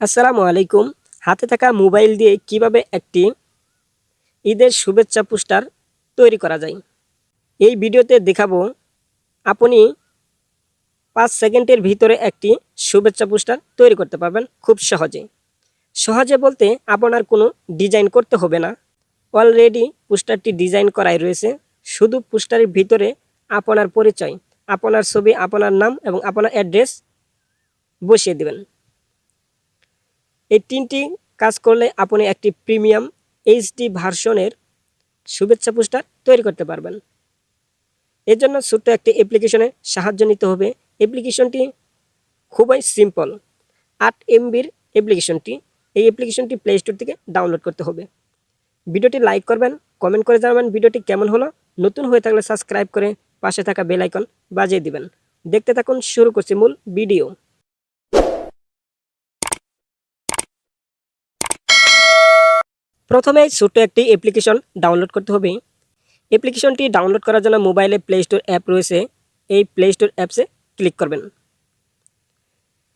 আসসালামু আলাইকুম। হাতে থাকা মোবাইল দিয়ে কীভাবে একটি ঈদের শুভেচ্ছা পোস্টার তৈরি করা যায়? এই ভিডিওতে দেখাবো আপনি পাঁচ সেকেন্ডের ভিতরে একটি শুভেচ্ছা পোস্টার তৈরি করতে পারবেন খুব সহজে। সহজে বলতে আপনার কোনো ডিজাইন করতে হবে না। অলরেডি পোস্টারটি ডিজাইন করাই রয়েছে। শুধু পোস্টারের ভিতরে আপনার পরিচয়, আপনার ছবি, আপনার নাম এবং আপনার অ্যাড্রেস বসিয়ে দেবেন। এই তিনটি কাজ করলে আপনি একটি প্রিমিয়াম এইচডি ভার্সনের শুভেচ্ছা পোস্টার তৈরি করতে পারবেন। এর জন্য ছোট্ট একটি অ্যাপ্লিকেশনের সাহায্য নিতে হবে। অ্যাপ্লিকেশনটি খুবই সিম্পল। আট এমবির অ্যাপ্লিকেশনটি, এই অ্যাপ্লিকেশনটি প্লে স্টোর থেকে ডাউনলোড করতে হবে। ভিডিওটি লাইক করবেন, কমেন্ট করে জানাবেন ভিডিওটি কেমন হলো। নতুন হয়ে থাকলে সাবস্ক্রাইব করে পাশে থাকা বেল আইকন বাজিয়ে দিবেন। দেখতে থাকুন, শুরু করছি মূল ভিডিও। প্রথমে ছোট্ট একটি অ্যাপ্লিকেশন ডাউনলোড করতে হবে। অ্যাপ্লিকেশনটি ডাউনলোড করার জন্য মোবাইলে প্লে স্টোর অ্যাপ রয়েছে। এই প্লে স্টোর অ্যাপসে ক্লিক করবেন।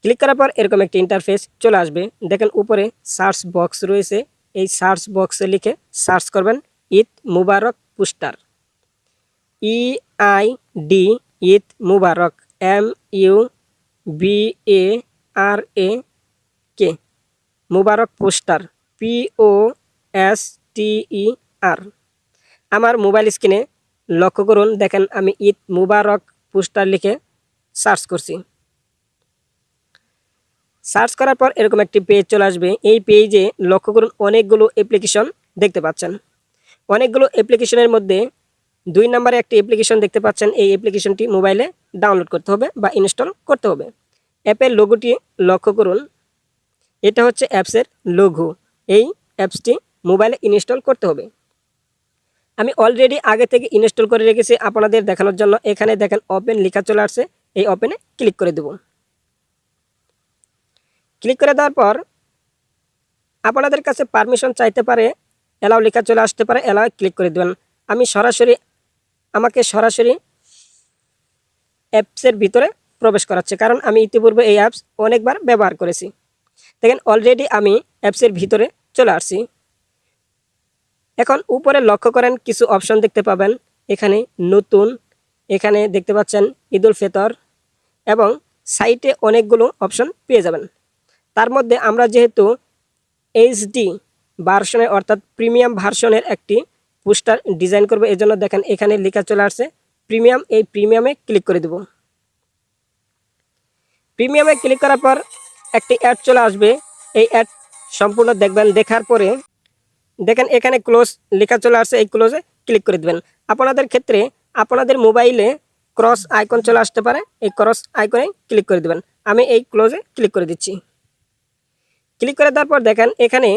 ক্লিক করার পর এরকম একটি ইন্টারফেস চলে আসবে। দেখেন উপরে সার্চ বক্স রয়েছে। এই সার্চ বক্সে লিখে সার্চ করবেন Eid Mubarak poster. E I D Eid Mubarak M U B A R A K Mubarak poster P O S T E R আমার মোবাইল স্ক্রিনে লক্ষ্য করুন, দেখেন আমি ঈদ মুবারক পোস্টার লিখে সার্চ করছি। সার্চ করার পর এরকম একটি পেজ চলে আসবে। এই পেজে লক্ষ্য করুন, অনেকগুলো অ্যাপ্লিকেশন দেখতে পাচ্ছেন। অনেকগুলো অ্যাপ্লিকেশনের মধ্যে দুই নম্বরে একটি অ্যাপ্লিকেশন দেখতে পাচ্ছেন। এই অ্যাপ্লিকেশনটি মোবাইলে ডাউনলোড করতে হবে বা ইনস্টল করতে হবে। অ্যাপের লোগোটি লক্ষ্য করুন। এটা হচ্ছে অ্যাপসের লোগো এই অ্যাপসটি মোবাইলে ইনস্টল করতে হবে। আমি অলরেডি আগে থেকে ইনস্টল করে রেখেছি, আপনাদের দেখানোর জন্য। এখানে দেখেন ওপেন লেখা চলে আসছে, এই ওপেনে ক্লিক করে দেব। ক্লিক করে দেওয়ার পর আপনাদের কাছে পারমিশন চাইতে পারে এলাও লেখা চলে আসতে পারে এলাও ক্লিক করে দেবেন। আমি সরাসরি, আমাকে সরাসরি অ্যাপসের ভিতরে প্রবেশ করাচ্ছে, কারণ আমি ইতিপূর্বে এই অ্যাপস অনেকবার ব্যবহার করেছি। দেখেন অলরেডি আমি অ্যাপসের ভিতরে চলে আসছি। এখন উপরে লক্ষ্য করেন কিছু অপশন দেখতে পাবেন। এখানে নতুন, এখানে দেখতে পাচ্ছেন ঈদুল ফেতর এবং সাইটে অনেকগুলো অপশন পেয়ে যাবেন। তার মধ্যে আমরা যেহেতু এইচডি ভার্সনের অর্থাৎ প্রিমিয়াম ভার্সনের একটি পোস্টার ডিজাইন করব এই জন্য দেখেন এখানে লেখা চলে আসছে, প্রিমিয়াম, এই প্রিমিয়ামে ক্লিক করে দেব। প্রিমিয়ামে ক্লিক করার পর একটি অ্যাড চলে আসবে, এই অ্যাড সম্পূর্ণ দেখবেন, দেখার পরে দেখেন এখানে ক্লোজ লেখা চলে আসছে, এই ক্লোজে ক্লিক করে দেবেন। আপনাদের ক্ষেত্রে আপনাদের মোবাইলে ক্রস আইকন চলে আসতে পারে, এই ক্রস আইকনে ক্লিক করে দেবেন। আমি এই ক্লোজে ক্লিক করে দিচ্ছি। ক্লিক করে দেওয়ার পর দেখেন এখানে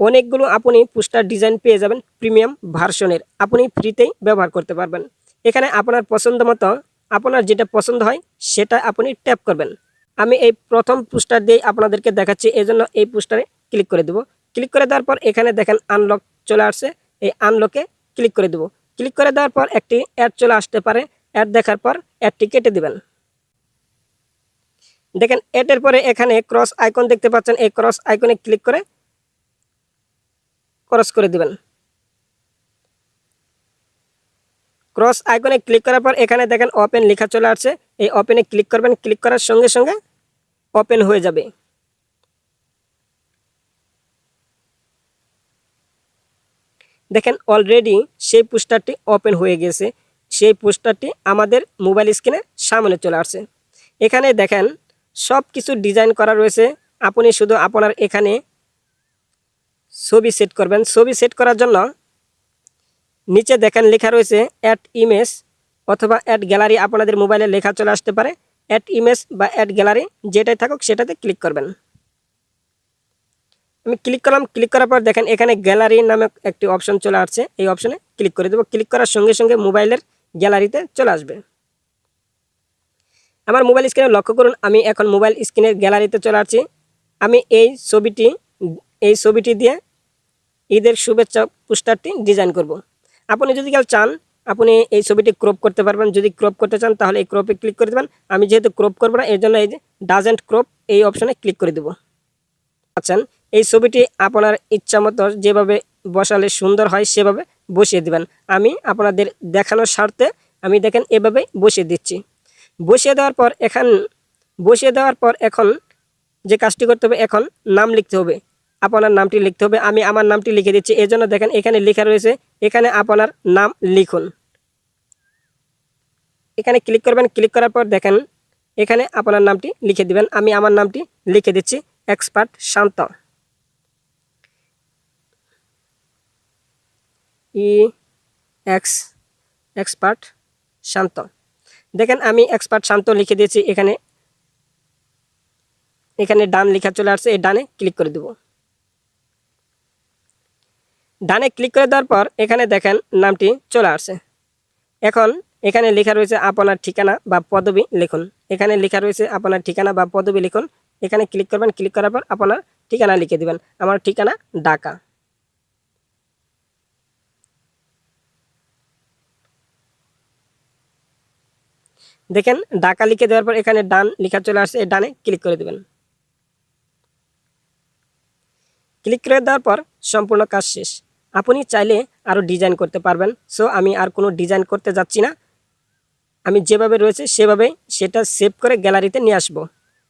অনেকগুলো আপনি পোস্টার ডিজাইন পেয়ে যাবেন প্রিমিয়াম ভার্সনের আপনি ফ্রিতেই ব্যবহার করতে পারবেন। এখানে আপনার পছন্দ মতো, আপনার যেটা পছন্দ হয়, সেটা আপনি ট্যাপ করবেন। আমি এই প্রথম পোস্টার দিয়ে আপনাদেরকে দেখাচ্ছি এই জন্য এই পোস্টারে ক্লিক করে দেবো। ক্লিক করে দেওয়ার পর এখানে দেখেন আনলক চলে আসছে। এই আনলকে ক্লিক করে দেবো। ক্লিক করে দেওয়ার পর একটি অ্যাড চলে আসতে পারে। অ্যাড দেখার পর অ্যাডটি কেটে দেবেন। দেখেন অ্যাডের পরে এখানে ক্রস আইকন দেখতে পাচ্ছেন। এই ক্রস আইকনে ক্লিক করে ক্রস করে দিবেন। ক্রস আইকনে ক্লিক করার পর এখানে দেখেন ওপেন লেখা চলে আসছে। এই ওপেনে ক্লিক করবেন। ক্লিক করার সঙ্গে সঙ্গে ওপেন হয়ে যাবে। দেখেন অলরেডি সেই পোস্টারটি ওপেন হয়ে গেছে। সেই পোস্টারটি আমাদের মোবাইল স্ক্রিনে সামনে চলে আসছে। এখানে দেখেন সব কিছু ডিজাইন করা রয়েছে। আপনি শুধু আপনার এখানে ছবি সেট করবেন। ছবি সেট করার জন্য নিচে দেখেন লেখা রয়েছে অ্যাট ইমেজ অথবা অ্যাট গ্যালারি আপনাদের মোবাইলে লেখা চলে আসতে পারে। অ্যাট ইমেজ বা অ্যাট গ্যালারি যেটাই থাকুক সেটাতে ক্লিক করবেন। আমি ক্লিক করলাম ক্লিক করার পর দেখেন এখানে গ্যালারি নামে একটি অপশন চলে আসছে। এই অপশনে ক্লিক করে দেবো। ক্লিক করার সঙ্গে সঙ্গে মোবাইলের গ্যালারিতে চলে আসবে। আমার মোবাইল স্ক্রিনে লক্ষ্য করুন, আমি এখন মোবাইল স্ক্রিনের গ্যালারিতে চলে আসছি। আমি এই ছবিটি এই ছবিটি দিয়ে ঈদের শুভেচ্ছা পোস্টারটি ডিজাইন করব। আপনি যদি কেউ চান, আপনি এই ছবিটি ক্রপ করতে পারবেন। যদি ক্রপ করতে চান, তাহলে এই ক্রপে ক্লিক করে দেবেন। আমি যেহেতু ক্রপ করব না এর জন্য এই যে ডাজেন্ট ক্রপ এই অপশনে ক্লিক করে দেবো। আছেন এই ছবিটি আপনার ইচ্ছা মতো যেভাবে বসালে সুন্দর হয়, সেভাবে বসিয়ে দিবেন। আমি আপনাদের দেখানোর স্বার্থে আমি দেখেন এভাবে বসিয়ে দিচ্ছি। বসিয়ে দেওয়ার পর এখন, বসিয়ে দেওয়ার পর এখন যে কাজটি করতে হবে, এখন নাম লিখতে হবে। আপনার নামটি লিখতে হবে। আমি আমার নামটি লিখে দিচ্ছি। এই জন্য দেখেন এখানে লেখা রয়েছে, এখানে আপনার নাম লিখুন। এখানে ক্লিক করবেন। ক্লিক করার পর দেখেন, এখানে আপনার নামটি লিখে দিবেন। আমি আমার নামটি লিখে দিচ্ছি, expert Shanto. E, X, expert Shanto. দেখেন, আমি এক্সপার্ট শান্ত লিখে দিয়েছি এখানে। এখানে ডান লেখা চলে আসছে, এই ডানে ক্লিক করে দেব। ডানে ক্লিক করে দেওয়ার পর এখানে দেখেন নামটি চলে আসছে। এখন এখানে লেখা রয়েছে আপনার ঠিকানা বা পদবি লিখুন। এখানে লেখা রয়েছে আপনার ঠিকানা বা পদবি লিখুন। এখানে ক্লিক করবেন, ক্লিক করার পর আপনার ঠিকানা লিখে দিবেন। আমার ঠিকানা ঢাকা। দেখেন ঢাকা লিখে দেওয়ার পর এখানে ডান লেখা চলে আসছে, এই ডানে ক্লিক করে দেবেন। ক্লিক করে দেওয়ার পর সম্পূর্ণ কাজ শেষ। আপনি চাইলে আরও ডিজাইন করতে পারবেন। সো, আমি আর কোনো ডিজাইন করতে যাচ্ছি না। আমি যেভাবে রয়েছে সেভাবে সেটা সেভ করে গ্যালারিতে নিয়ে আসব।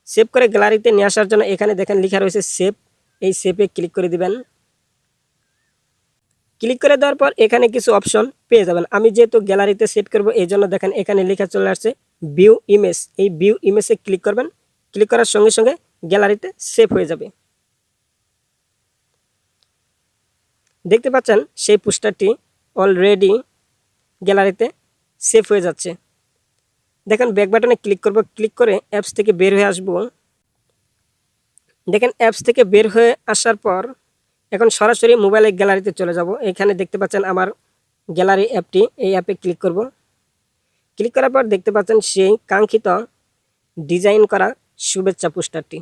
সেভ করে গ্যালারিতে নিয়ে আসার জন্য এখানে দেখেন লেখা রয়েছে সেভ। এই সেভে ক্লিক করে দিবেন। ক্লিক করে দেওয়ার পর এখানে কিছু অপশন পেয়ে যাবেন। আমি যেহেতু গ্যালারিতে সেট করব, এই জন্য দেখেন এখানে লেখা চলে আসছে ভিউ ইমেজ। এই ভিউ ইমেজে ক্লিক করবেন। ক্লিক করার সঙ্গে সঙ্গে গ্যালারিতে সেভ হয়ে যাবে। দেখতে পাচ্ছেন সেই পোস্টারটি অলরেডি গ্যালারিতে সেভ হয়ে যাচ্ছে। দেখেন ব্যাক বাটনে ক্লিক করব। ক্লিক করে অ্যাপস থেকে বের হয়ে আসব। দেখেন অ্যাপস থেকে বের হয়ে আসার পর এখন সরাসরি মোবাইলের গ্যালারিতে চলে যাব। এখানে দেখতে পাচ্ছেন আমার গ্যালারি অ্যাপটি। এই অ্যাপে ক্লিক করব। ক্লিক করার পর দেখতে পাচ্ছেন সেই কাঙ্ক্ষিত ডিজাইন করা শুভেচ্ছা পোস্টারটি।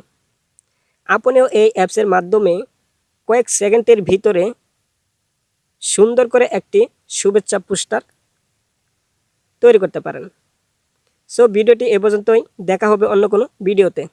আপনিও এই অ্যাপসের মাধ্যমে কয়েক সেকেন্ডের ভিতরে সুন্দর করে একটি শুভেচ্ছা পোস্টার তৈরি করতে পারেন। সো, ভিডিওটি এ পর্যন্তই। দেখা হবে অন্য কোনো ভিডিওতে।